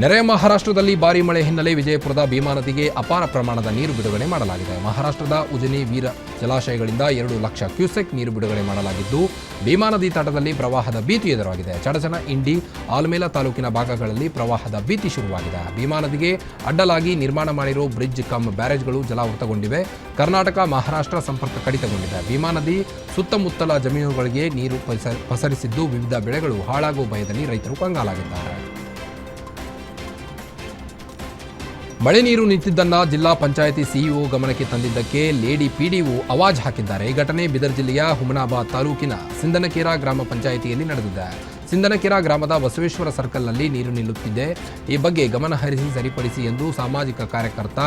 ನೆರೆ ಮಹಾರಾಷ್ಟ್ರದಲ್ಲಿ ಭಾರಿ ಮಳೆ ಹಿನ್ನೆಲೆ ವಿಜಯಪುರದ ಭೀಮಾ ನದಿಗೆ ಅಪಾರ ಪ್ರಮಾಣದ ನೀರು ಬಿಡುಗಡೆ ಮಾಡಲಾಗಿದೆ. ಮಹಾರಾಷ್ಟ್ರದ ಉಜನಿ ವೀರ ಜಲಾಶಯಗಳಿಂದ ಎರಡು ಲಕ್ಷ ಕ್ಯೂಸೆಕ್ ನೀರು ಬಿಡುಗಡೆ ಮಾಡಲಾಗಿದ್ದು, ಭೀಮಾ ನದಿ ತಟದಲ್ಲಿ ಪ್ರವಾಹದ ಭೀತಿ ಎದುರಾಗಿದೆ. ಚಡಚನ ಇಂಡಿ, ಆಲ್ಮೇಲ ತಾಲೂಕಿನ ಭಾಗಗಳಲ್ಲಿ ಪ್ರವಾಹದ ಭೀತಿ ಶುರುವಾಗಿದೆ. ಭೀಮಾ ನದಿಗೆ ಅಡ್ಡಲಾಗಿ ನಿರ್ಮಾಣ ಮಾಡಿರುವ ಬ್ರಿಡ್ಜ್ ಕಮ್ ಬ್ಯಾರೇಜ್ಗಳು ಜಲಾವೃತಗೊಂಡಿವೆ. ಕರ್ನಾಟಕ, ಮಹಾರಾಷ್ಟ್ರ ಸಂಪರ್ಕ ಕಡಿತಗೊಂಡಿದೆ. ಭೀಮಾ ನದಿ ಸುತ್ತಮುತ್ತಲ ಜಮೀನುಗಳಿಗೆ ನೀರು ಪಸ- ಪಸರಿಸಿದ್ದು, ವಿವಿಧ ಬೆಳೆಗಳು ಹಾಳಾಗುವ ಭಯದಲ್ಲಿ ರೈತರು ಕಂಗಾಲಾಗಿದ್ದಾರೆ. ಮಳೆ ನೀರು ನಿಂತಿದ್ದನ್ನ ಜಿಲ್ಲಾ ಪಂಚಾಯಿತಿ ಸಿಇಒ ಗಮನಕ್ಕೆ ತಂದಿದ್ದಕ್ಕೆ ಲೇಡಿ ಪಿಡಿಒ ಅವಾಜ್ ಹಾಕಿದ್ದಾರೆ. ಈ ಘಟನೆ ಬಿದರ್ ಜಿಲ್ಲೆಯ ಹುಮನಾಬಾದ್ ತಾಲೂಕಿನ ಸಿಂದನಕೇರ ಗ್ರಾಮ ಪಂಚಾಯಿತಿಯಲ್ಲಿ ನಡೆದಿದೆ. ಸಿಂದನಕೇರ ಗ್ರಾಮದ ಬಸವೇಶ್ವರ ಸರ್ಕಲ್ನಲ್ಲಿ ನೀರು ನಿಲ್ಲುತ್ತಿದೆ. ಈ ಬಗ್ಗೆ ಗಮನ ಹರಿಸಿ ಸರಿಪಡಿಸಿ ಎಂದು ಸಾಮಾಜಿಕ ಕಾರ್ಯಕರ್ತ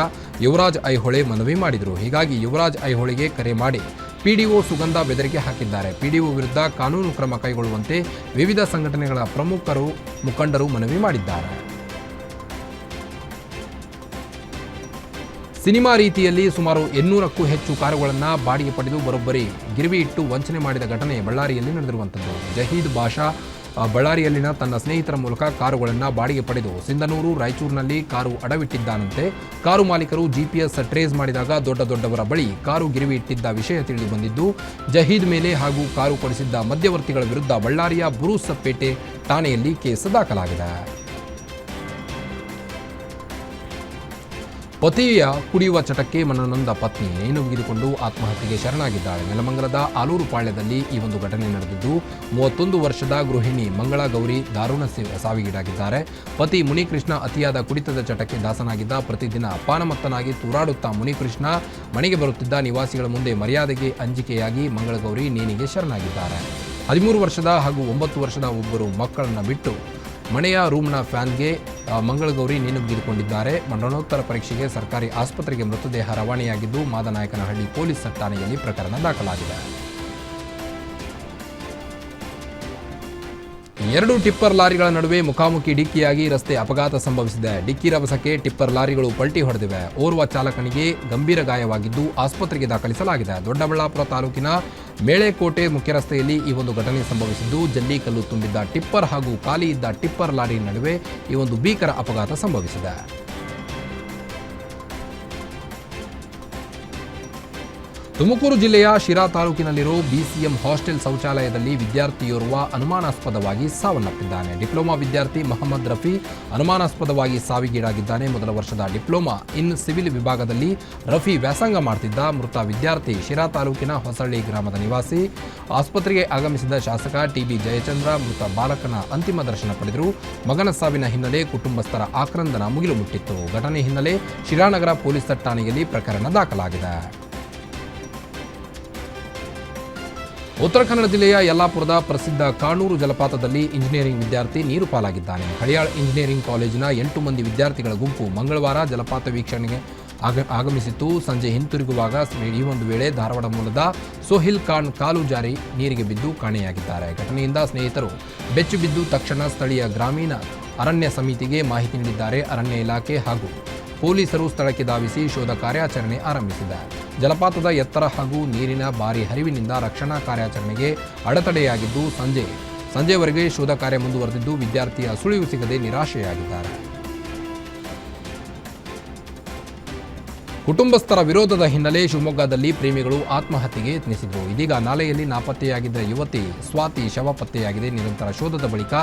ಯುವರಾಜ್ ಐಹೊಳೆ ಮನವಿ ಮಾಡಿದರು. ಹೀಗಾಗಿ ಯುವರಾಜ್ ಐಹೊಳೆಗೆ ಕರೆ ಮಾಡಿ ಪಿಡಿಒ ಸುಗಂಧ ಬೆದರಿಕೆ ಹಾಕಿದ್ದಾರೆ. ಪಿಡಿಒ ವಿರುದ್ಧ ಕಾನೂನು ಕ್ರಮ ಕೈಗೊಳ್ಳುವಂತೆ ವಿವಿಧ ಸಂಘಟನೆಗಳ ಪ್ರಮುಖರು ಮುಖಂಡರು ಮನವಿ ಮಾಡಿದ್ದಾರೆ. ಸಿನಿಮಾ ರೀತಿಯಲ್ಲಿ ಸುಮಾರು ಎನ್ನೂರಕ್ಕೂ ಹೆಚ್ಚು ಕಾರುಗಳನ್ನು ಬಾಡಿಗೆ ಪಡೆದು ಬರೋಬ್ಬರಿ ಗಿರಿವಿ ಇಟ್ಟು ವಂಚನೆ ಮಾಡಿದ ಘಟನೆ ಬಳ್ಳಾರಿಯಲ್ಲಿ ನಡೆದಿರುವಂಥದ್ದು. ಜಹೀದ್ ಬಾಷಾ ಬಳ್ಳಾರಿಯಲ್ಲಿನ ತನ್ನ ಸ್ನೇಹಿತರ ಮೂಲಕ ಕಾರುಗಳನ್ನು ಬಾಡಿಗೆ ಪಡೆದು ಸಿಂಧನೂರು, ರಾಯಚೂರಿನಲ್ಲಿ ಕಾರು ಅಡವಿಟ್ಟಿದ್ದಾನಂತೆ. ಕಾರು ಮಾಲೀಕರು ಜಿಪಿಎಸ್ ಟ್ರೇಸ್ ಮಾಡಿದಾಗ ದೊಡ್ಡ ದೊಡ್ಡವರ ಬಳಿ ಕಾರು ಗಿರಿವಿ ಇಟ್ಟಿದ್ದ ವಿಷಯ ತಿಳಿದು ಬಂದಿದ್ದು, ಜಹೀದ್ ಮೇಲೆ ಹಾಗೂ ಕಾರು ಕೊಡಿಸಿದ್ದ ಮಧ್ಯವರ್ತಿಗಳ ವಿರುದ್ಧ ಬಳ್ಳಾರಿಯ ಬುರೂಸಪೇಟೆ ಠಾಣೆಯಲ್ಲಿ ಕೇಸ್ ದಾಖಲಾಗಿದೆ. ಪತಿಯ ಕುಡಿಯುವ ಚಟಕ್ಕೆ ಮನನೊಂದ ಪತ್ನಿ ನೇಣುಗಿದುಕೊಂಡು ಆತ್ಮಹತ್ಯೆಗೆ ಶರಣಾಗಿದ್ದಾಳೆ ನೆಲಮಂಗಲದ ಆಲೂರು ಪಾಳ್ಯದಲ್ಲಿ ಈ ಒಂದು ಘಟನೆ ನಡೆದಿದ್ದು, ಮೂವತ್ತೊಂದು ವರ್ಷದ ಗೃಹಿಣಿ ಮಂಗಳ ಗೌರಿ ದಾರುಣ ಸಾವಿಗೀಡಾಗಿದ್ದಾರೆ. ಪತಿ ಮುನಿಕೃಷ್ಣ ಅತಿಯಾದ ಕುಡಿತದ ಚಟಕ್ಕೆ ದಾಸನಾಗಿದ್ದ ಪ್ರತಿದಿನ ಪಾನಮತ್ತನಾಗಿ ತೂರಾಡುತ್ತಾ ಮುನಿಕೃಷ್ಣ ಮನೆಗೆ ಬರುತ್ತಿದ್ದ ನಿವಾಸಿಗಳ ಮುಂದೆ ಮರ್ಯಾದೆಗೆ ಅಂಜಿಕೆಯಾಗಿ ಮಂಗಳಗೌರಿ ನೇಣಿಗೆ ಶರಣಾಗಿದ್ದಾರೆ. ಹದಿಮೂರು ವರ್ಷದ ಹಾಗೂ ಒಂಬತ್ತು ವರ್ಷದ ಒಬ್ಬರು ಮಕ್ಕಳನ್ನು ಬಿಟ್ಟು ಮನೆಯ ರೂಮ್ನ ಫ್ಯಾನ್ಗೆ ಮಂಗಳಗೌರಿ ನೇಣು ಬಿಗಿದುಕೊಂಡಿದ್ದಾರೆ ಮರಣೋತ್ತರ ಪರೀಕ್ಷೆಗೆ ಸರ್ಕಾರಿ ಆಸ್ಪತ್ರೆಗೆ ಮೃತದೇಹ ರವಾನೆಯಾಗಿದ್ದು, ಮಾದನಾಯಕನಹಳ್ಳಿ ಪೊಲೀಸ್ ಠಾಣೆಯಲ್ಲಿ ಪ್ರಕರಣ ದಾಖಲಾಗಿದೆ. ಎರಡು ಟಿಪ್ಪರ್ ಲಾರಿಗಳ ನಡುವೆ ಮುಖಾಮುಖಿ ಡಿಕ್ಕಿಯಾಗಿ ರಸ್ತೆ ಅಪಘಾತ ಸಂಭವಿಸಿದೆ. ಡಿಕ್ಕಿ ರಭಸಕ್ಕೆ ಟಿಪ್ಪರ್ ಲಾರಿಗಳು ಪಲ್ಟಿ ಹೊಡೆದಿವೆ. ಓರ್ವ ಚಾಲಕನಿಗೆ ಗಂಭೀರ ಗಾಯವಾಗಿದ್ದು ಆಸ್ಪತ್ರೆಗೆ ದಾಖಲಿಸಲಾಗಿದೆ. ದೊಡ್ಡಬಳ್ಳಾಪುರ ತಾಲೂಕಿನ ಮೇಳೆಕೋಟೆ ಮುಖ್ಯ ರಸ್ತೆಯಲ್ಲಿ ಈ ಒಂದು ಘಟನೆ ಸಂಭವಿಸಿದ್ದು ಜಲ್ಲಿಕಲ್ಲು ತುಂಬಿದ್ದ ಟಿಪ್ಪರ್ ಹಾಗೂ ಖಾಲಿ ಇದ್ದ ಟಿಪ್ಪರ್ ಲಾರಿ ನಡುವೆ ಈ ಒಂದು ಭೀಕರ ಅಪಘಾತ ಸಂಭವಿಸಿದೆ. ತುಮಕೂರು ಜಿಲ್ಲೆಯ ಶಿರಾ ತಾಲೂಕಿನಲ್ಲಿರೋ ಬಿಸಿಎಂ ಹಾಸ್ಟೆಲ್ ಶೌಚಾಲಯದಲ್ಲಿ ವಿದ್ಯಾರ್ಥಿಯೋರ್ವ ಅನುಮಾನಾಸ್ಪದವಾಗಿ ಸಾವನ್ನಪ್ಪಿದ್ದಾನೆ. ಡಿಪ್ಲೊಮಾ ವಿದ್ಯಾರ್ಥಿ ಮೊಹಮ್ಮದ್ ರಫಿ ಅನುಮಾನಾಸ್ಪದವಾಗಿ ಸಾವಿಗೀಡಾಗಿದ್ದಾನೆ. ಮೊದಲ ವರ್ಷದ ಡಿಪ್ಲೊಮಾ ಇನ್ ಸಿವಿಲ್ ವಿಭಾಗದಲ್ಲಿ ರಫಿ ವ್ಯಾಸಂಗ ಮಾಡ್ತಿದ್ದ ಮೃತ ವಿದ್ಯಾರ್ಥಿ ಶಿರಾ ತಾಲೂಕಿನ ಹೊಸಳ್ಳಿ ಗ್ರಾಮದ ನಿವಾಸಿ. ಆಸ್ಪತ್ರೆಗೆ ಆಗಮಿಸಿದ ಶಾಸಕ ಟಿಬಿ ಜಯಚಂದ್ರ ಮೃತ ಬಾಲಕನ ಅಂತಿಮ ದರ್ಶನ ಪಡೆದರು. ಮಗನ ಸಾವಿನ ಹಿನ್ನೆಲೆ ಕುಟುಂಬಸ್ಥರ ಆಕ್ರಂದನ ಮುಗಿಲು ಮುಟ್ಟಿತ್ತು. ಘಟನೆ ಹಿನ್ನೆಲೆ ಶಿರಾನಗರ ಪೊಲೀಸ್ ಠಾಣೆಯಲ್ಲಿ ಪ್ರಕರಣ ದಾಖಲಾಗಿದೆ. ಉತ್ತರ ಕನ್ನಡ ಜಿಲ್ಲೆಯ ಯಲ್ಲಾಪುರದ ಪ್ರಸಿದ್ಧ ಕಾಣೂರು ಜಲಪಾತದಲ್ಲಿ ಇಂಜಿನಿಯರಿಂಗ್ ವಿದ್ಯಾರ್ಥಿ ನೀರು ಪಾಲಾಗಿದ್ದಾನೆ. ಹಳಿಯಾಳ್ ಇಂಜಿನಿಯರಿಂಗ್ ಕಾಲೇಜಿನ ಎಂಟು ಮಂದಿ ವಿದ್ಯಾರ್ಥಿಗಳ ಗುಂಪು ಮಂಗಳವಾರ ಜಲಪಾತ ವೀಕ್ಷಣೆಗೆ ಆಗ ಆಗಮಿಸಿತ್ತು. ಸಂಜೆ ಹಿಂತಿರುಗುವಾಗ ಈ ಒಂದು ವೇಳೆ ಧಾರವಾಡ ಮೂಲದ ಸೋಹಿಲ್ ಖಾನ್ ಕಾಲು ಜಾರಿ ನೀರಿಗೆ ಬಿದ್ದು ಕಾಣೆಯಾಗಿದ್ದಾರೆ. ಘಟನೆಯಿಂದ ಸ್ನೇಹಿತರು ಬೆಚ್ಚು ಬಿದ್ದು ತಕ್ಷಣ ಸ್ಥಳೀಯ ಗ್ರಾಮೀಣ ಅರಣ್ಯ ಸಮಿತಿಗೆ ಮಾಹಿತಿ ನೀಡಿದ್ದಾರೆ. ಅರಣ್ಯ ಇಲಾಖೆ ಹಾಗೂ ಪೊಲೀಸರು ಸ್ಥಳಕ್ಕೆ ಧಾವಿಸಿ ಶೋಧ ಕಾರ್ಯಾಚರಣೆ ಆರಂಭಿಸಿದೆ. ಜಲಪಾತದ ಎತ್ತರ ಹಾಗೂ ನೀರಿನ ಭಾರಿ ಹರಿವಿನಿಂದ ರಕ್ಷಣಾ ಕಾರ್ಯಾಚರಣೆಗೆ ಅಡೆತಡೆಯಾಗಿದ್ದು ಸಂಜೆ, ಸಂಜೆವರೆಗೆ ಶೋಧ ಕಾರ್ಯ ಮುಂದುವರೆದಿದ್ದು ವಿದ್ಯಾರ್ಥಿಯ ಸುಳಿವು ಸಿಗದೆ ನಿರಾಶೆಯಾಗಿದ್ದಾರೆ. ಕುಟುಂಬಸ್ಥರ ವಿರೋಧದ ಹಿನ್ನೆಲೆ ಶಿವಮೊಗ್ಗದಲ್ಲಿ ಪ್ರೇಮಿಗಳು ಆತ್ಮಹತ್ಯೆಗೆ ಯತ್ನಿಸಿದರು. ಇದೀಗ ನಾಲೆಯಲ್ಲಿ ನಾಪತ್ತೆಯಾಗಿದ್ದ ಯುವತಿ ಸ್ವಾತಿ ಶವ ಪತ್ತೆಯಾಗಿದೆ. ನಿರಂತರ ಶೋಧದ ಬಳಿಕ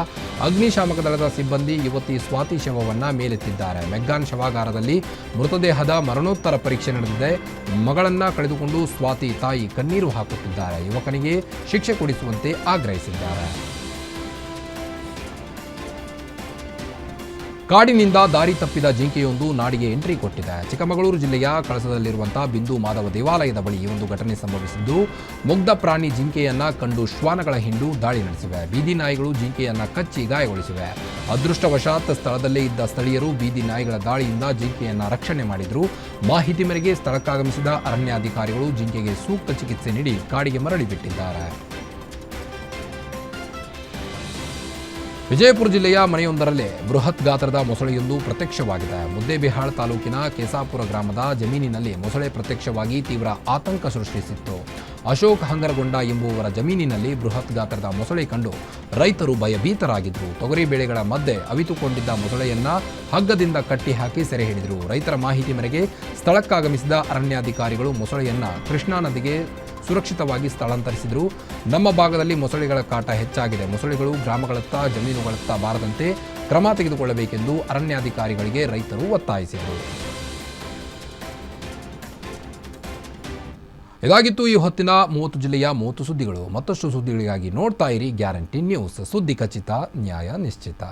ಅಗ್ನಿಶಾಮಕ ದಳದ ಸಿಬ್ಬಂದಿ ಯುವತಿ ಸ್ವಾತಿ ಶವವನ್ನ ಮೇಲೆತ್ತಿದ್ದಾರೆ. ಮೆಗ್ಗಾನ್ ಶವಾಗಾರದಲ್ಲಿ ಮೃತದೇಹದ ಮರಣೋತ್ತರ ಪರೀಕ್ಷೆ ನಡೆದಿದೆ. ಮಗಳನ್ನ ಕಳೆದುಕೊಂಡು ಸ್ವಾತಿ ತಾಯಿ ಕಣ್ಣೀರು ಹಾಕುತ್ತಿದ್ದಾರೆ. ಯುವಕನಿಗೆ ಶಿಕ್ಷೆ ಕೊಡಿಸುವಂತೆ ಆಗ್ರಹಿಸಿದ್ದಾರೆ. ಕಾಡಿನಿಂದ ದಾರಿ ತಪ್ಪಿದ ಜಿಂಕೆಯೊಂದು ನಾಡಿಗೆ ಎಂಟ್ರಿ ಕೊಟ್ಟಿದೆ. ಚಿಕ್ಕಮಗಳೂರು ಜಿಲ್ಲೆಯ ಕಳಸದಲ್ಲಿರುವಂತಹ ಬಿಂದು ಮಾಧವ ದೇವಾಲಯದ ಬಳಿ ಈ ಒಂದು ಘಟನೆ ಸಂಭವಿಸಿದ್ದು, ಮುಗ್ಧ ಪ್ರಾಣಿ ಜಿಂಕೆಯನ್ನ ಕಂಡು ಶ್ವಾನಗಳ ಹಿಂಡು ದಾಳಿ ನಡೆಸಿವೆ. ಬೀದಿ ನಾಯಿಗಳು ಜಿಂಕೆಯನ್ನ ಕಚ್ಚಿ ಗಾಯಗೊಳಿಸಿವೆ. ಅದೃಷ್ಟವಶಾತ್ ಸ್ಥಳದಲ್ಲೇ ಇದ್ದ ಸ್ಥಳೀಯರು ಬೀದಿ ನಾಯಿಗಳ ದಾಳಿಯಿಂದ ಜಿಂಕೆಯನ್ನ ರಕ್ಷಣೆ ಮಾಡಿದ್ರು. ಮಾಹಿತಿ ಮೇರೆಗೆ ಸ್ಥಳಕ್ಕಾಗಮಿಸಿದ ಅರಣ್ಯಾಧಿಕಾರಿಗಳು ಜಿಂಕೆಗೆ ಸೂಕ್ತ ಚಿಕಿತ್ಸೆ ನೀಡಿ ಕಾಡಿಗೆ ಮರಳಿ ಬಿಟ್ಟಿದ್ದಾರೆ. ವಿಜಯಪುರ ಜಿಲ್ಲೆಯ ಮನೆಯೊಂದರಲ್ಲೇ ಬೃಹತ್ ಗಾತ್ರದ ಮೊಸಳೆಯೊಂದು ಪ್ರತ್ಯಕ್ಷವಾಗಿದೆ. ಮುದ್ದೇಬಿಹಾಳ್ ತಾಲೂಕಿನ ಕೇಸಾಪುರ ಗ್ರಾಮದ ಜಮೀನಿನಲ್ಲಿ ಮೊಸಳೆ ಪ್ರತ್ಯಕ್ಷವಾಗಿ ತೀವ್ರ ಆತಂಕ ಸೃಷ್ಟಿಸಿತ್ತು. ಅಶೋಕ್ ಹಂಗರಗೊಂಡ ಎಂಬುವರ ಜಮೀನಿನಲ್ಲಿ ಬೃಹತ್ ಗಾತ್ರದ ಮೊಸಳೆ ಕಂಡು ರೈತರು ಭಯಭೀತರಾಗಿದ್ದರು ತೊಗರಿ ಬೆಳೆಗಳ ಮಧ್ಯೆ ಅವಿತುಕೊಂಡಿದ್ದ ಮೊಸಳೆಯನ್ನ ಹಗ್ಗದಿಂದ ಕಟ್ಟಿ ಹಾಕಿ ಸೆರೆ ಹಿಡಿದರು. ರೈತರ ಮಾಹಿತಿ ಮೇರೆಗೆ ಸ್ಥಳಕ್ಕಾಗಮಿಸಿದ ಅರಣ್ಯಾಧಿಕಾರಿಗಳು ಮೊಸಳೆಯನ್ನ ಕೃಷ್ಣಾ ನದಿಗೆ ಸುರಕ್ಷಿತವಾಗಿ ಸ್ಥಳಾಂತರಿಸಿದರು. ನಮ್ಮ ಭಾಗದಲ್ಲಿ ಮೊಸಳೆಗಳ ಕಾಟ ಹೆಚ್ಚಾಗಿದೆ. ಮೊಸಳೆಗಳು ಗ್ರಾಮಗಳತ್ತ, ಜಮೀನುಗಳತ್ತ ಬಾರದಂತೆ ಕ್ರಮ ತೆಗೆದುಕೊಳ್ಳಬೇಕೆಂದು ಅರಣ್ಯಾಧಿಕಾರಿಗಳಿಗೆ ರೈತರು ಒತ್ತಾಯಿಸಿದರು. ಇದಾಗಿತ್ತು ಈ ಹೊತ್ತಿನ ಮೂವತ್ತು ಜಿಲ್ಲೆಯ ಮೂವತ್ತು ಸುದ್ದಿಗಳು. ಮತ್ತಷ್ಟು ಸುದ್ದಿಗಳಿಗಾಗಿ ನೋಡ್ತಾ ಇರಿ ಗ್ಯಾರಂಟಿ ನ್ಯೂಸ್. ಸುದ್ದಿ ಖಚಿತ, ನ್ಯಾಯ ನಿಶ್ಚಿತ.